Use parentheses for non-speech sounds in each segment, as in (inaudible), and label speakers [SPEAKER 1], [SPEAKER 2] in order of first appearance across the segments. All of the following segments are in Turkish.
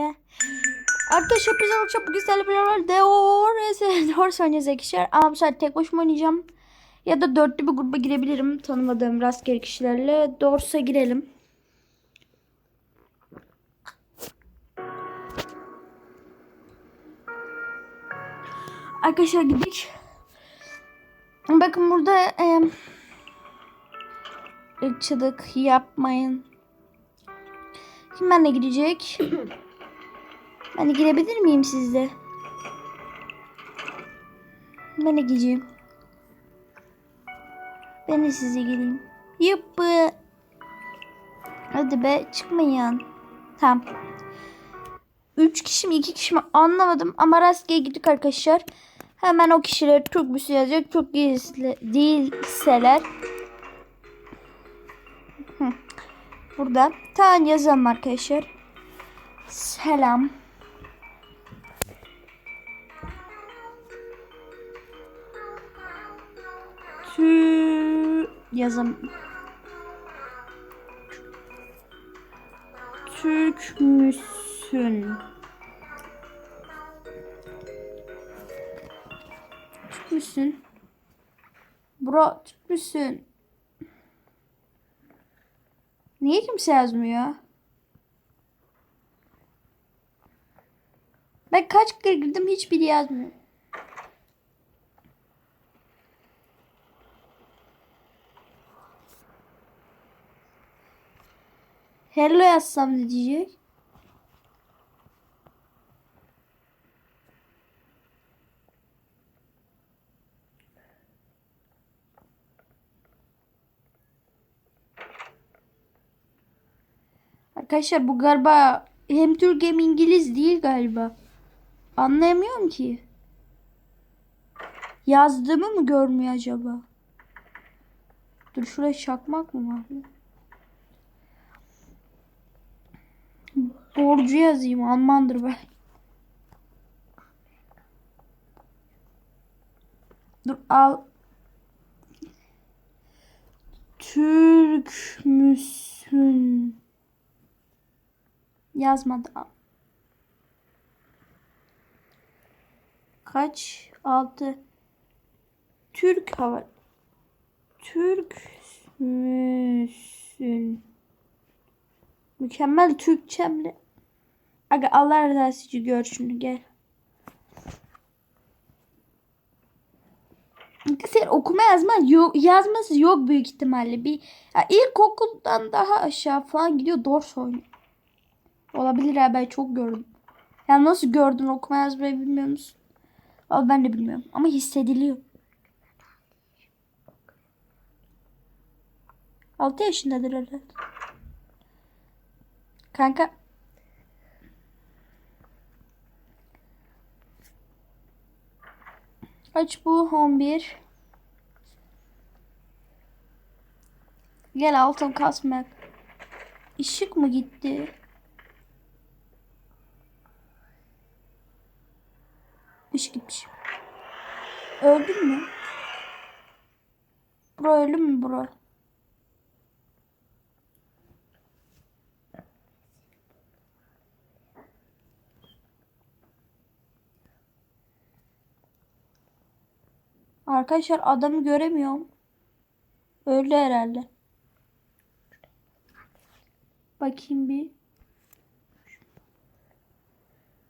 [SPEAKER 1] Gel. Arkadaşlar biz olacak bugün sizlerle beraber Deores Deores oynayacağız arkadaşlar. Ama bu sefer tek başıma oynayacağım. Ya da dörtlü bir gruba girebilirim. Tanımadığım rastgele kişilerle. Dors'a girelim. Arkadaşlar gidik. Bakın burada e, ırkçılık yapmayın. Kim benimle gidecek? (coughs) Ben de girebilir miyim sizde? Ben de gideceğim. Ben de size geleyim. Yıppı. Hadi be çıkmayın. Tamam. Üç kişi mi iki kişi mi anlamadım ama rastgele gittik arkadaşlar. Hemen o kişiler çok bir şey yazacak. Değilse- değilseler. Burada. Tamam yazalım arkadaşlar. Selam. Tü yazım. Türk müsün? Türk müsün? Bro Türk müsün? Niye kimse yazmıyor? Ben kaç kere girdim hiçbiri yazmıyor. Hello yazsam ne diyecek? Arkadaşlar bu galiba hem Türk hem İngiliz değil galiba. Anlayamıyorum ki. Yazdığımı mı görmüyor acaba? Dur şuraya çakmak mı var? Borcu yazayım. Almandır ben. Dur al. Türk müsün? Yazmadı. Kaç? Altı. Türk hava. Türk müsün? Mükemmel Türkçemle. Aga Allah rızası için gör şunu gel. Sen okuma yazma yok yazması yok büyük ihtimalle. Bir ya ilkokuldan daha aşağı falan gidiyor dors. Olabilir ya ben çok gördüm. Ya nasıl gördün okuma yazmayı bilmiyor musun? Al ben de bilmiyorum ama hissediliyor. 6 yaşındadır herhalde. Kanka. Kaç bu? 11. Gel altın kasmak. Işık mı gitti? Işık gitmiş. Öldün mü? Bro öldü mü bro? Arkadaşlar adamı göremiyorum. Öldü herhalde. Bakayım bir.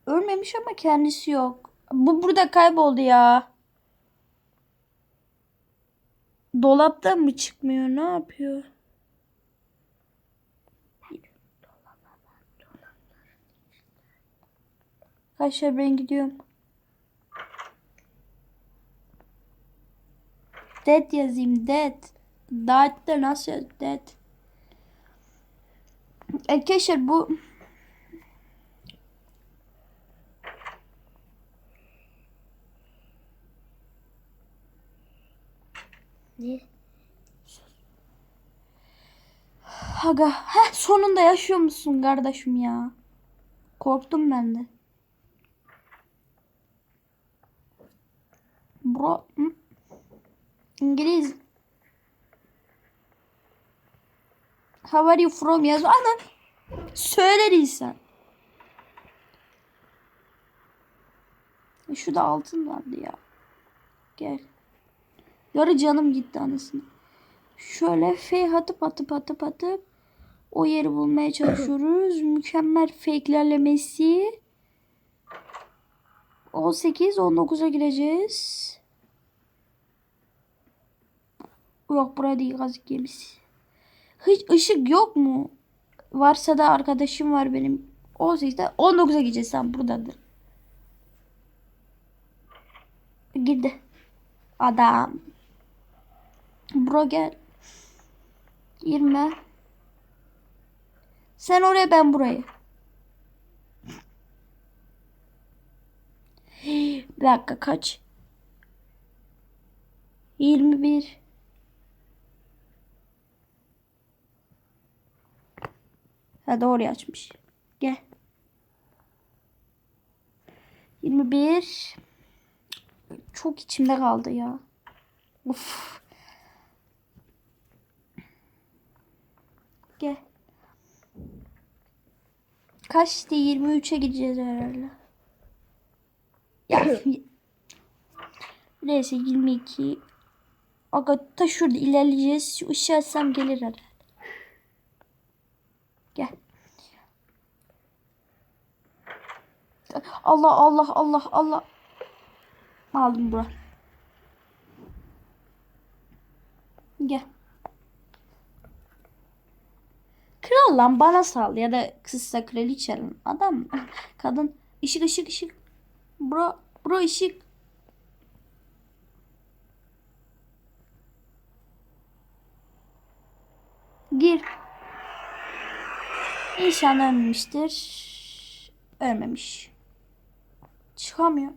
[SPEAKER 1] Ölmemiş ama kendisi yok. Bu burada kayboldu ya. Dolaptan mı çıkmıyor? Ne yapıyor? Arkadaşlar ben gidiyorum. Dead yazayım dead. Dead de nasıl yaz? Dead. Arkadaşlar bu
[SPEAKER 2] Ne?
[SPEAKER 1] Aga, heh, sonunda yaşıyor musun kardeşim ya? Korktum ben de. Bro, hı? İngiliz. How are you from yaz. Ana. Söyler insan. E, Şurada altın vardı ya. Gel. Yarı canım gitti anasını. Şöyle F atıp atıp atıp atıp o yeri bulmaya çalışıyoruz. (laughs) Mükemmel fake'lerle Messi. 18 19'a gireceğiz. Yok burada değil kazık gemisi. Hiç ışık yok mu? Varsa da arkadaşım var benim. 18'de 19'a gideceğiz sen buradadır. Girdi. Adam. Bro gel. Girme. Sen oraya ben burayı. Bir dakika kaç? 21. Ha doğru açmış. Gel. 21. Çok içimde kaldı ya. Uf. Gel. Kaçtı? 23'e gideceğiz herhalde. Ya. (coughs) Neyse 22. Aga ta şurada ilerleyeceğiz. Şu ışığı açsam gelir herhalde. Gel. Allah Allah Allah Allah. Aldım bura. Gel. Kral lan bana sal ya da kızsa kraliçe lan. Adam kadın ışık ışık ışık. Bro bro ışık. Gir. İnşallah ölmemiştir. Ölmemiş. Çıkamıyor.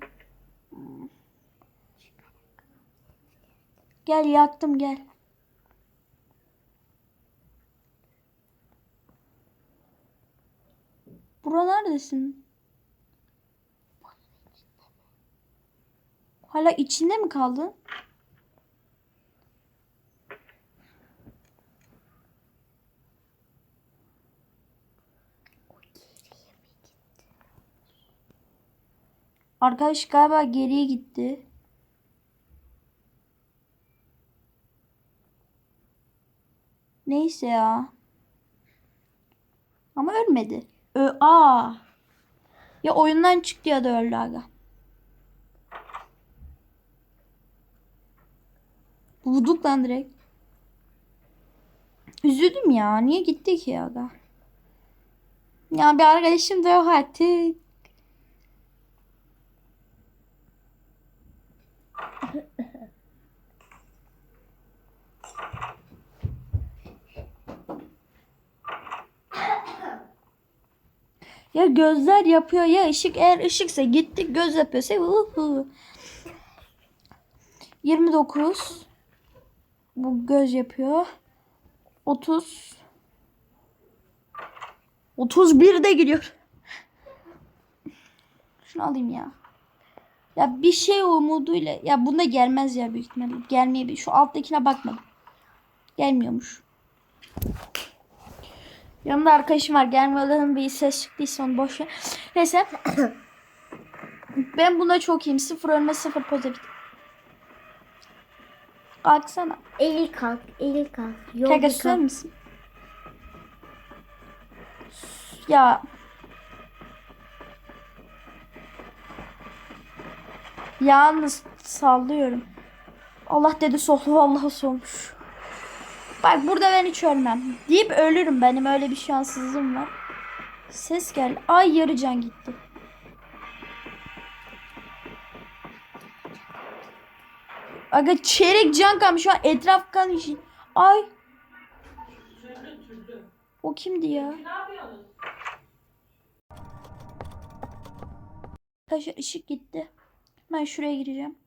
[SPEAKER 1] Gel yaktım gel. Bura neredesin? Hala içinde mi kaldın? Arkadaş galiba geriye gitti. Neyse ya. Ama ölmedi. Ö aa. Ya oyundan çıktı ya da öldü aga. Vurduk lan direkt. Üzüldüm ya. Niye gitti ki aga? Ya bir arkadaşım da yok artık. Ya gözler yapıyor ya ışık eğer ışıksa gittik göz yapıyorsa uhu. 29 bu göz yapıyor. 30 31 de gidiyor. Şunu alayım ya. Ya bir şey umuduyla ya bunda gelmez ya büyük ihtimalle. Gelmeyebilir. Şu alttakine bakmadım. Gelmiyormuş. Yanımda arkadaşım var. Gelmiyorların bir ses çıktıysa onu boş ver. Neyse. ben bunda çok iyiyim. Sıfır ölme sıfır pozitif. Kalksana.
[SPEAKER 2] Eli kalk, eli kalk. Yol
[SPEAKER 1] Kanka susar mısın? Ya. Yalnız sallıyorum. Allah dedi sol. Vallahi solmuş. Bak burada ben hiç ölmem. Deyip ölürüm. Benim öyle bir şanssızlığım var. Ses geldi. Ay yarı can gitti. Aga çeyrek can kalmış şu an etraf kan işi. Ay. O kimdi ya? Arkadaşlar ışık gitti. Ben şuraya gireceğim.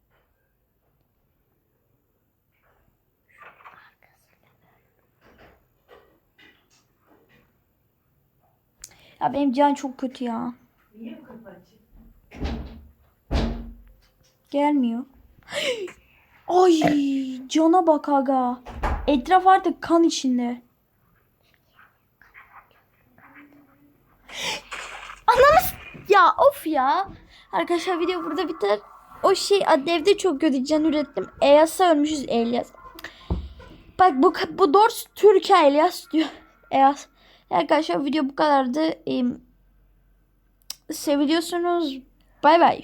[SPEAKER 1] Ya benim can çok kötü ya. Gelmiyor. Ay cana bak aga. Etraf artık kan içinde. Anamız ya of ya. Arkadaşlar video burada biter. O şey evde çok kötü can ürettim. Eyas'a ölmüşüz Elias. Bak bu bu Dors Türkiye Elias diyor. Eyas. Arkadaşlar video bu kadardı. Ee, seviyorsunuz. Bay bay.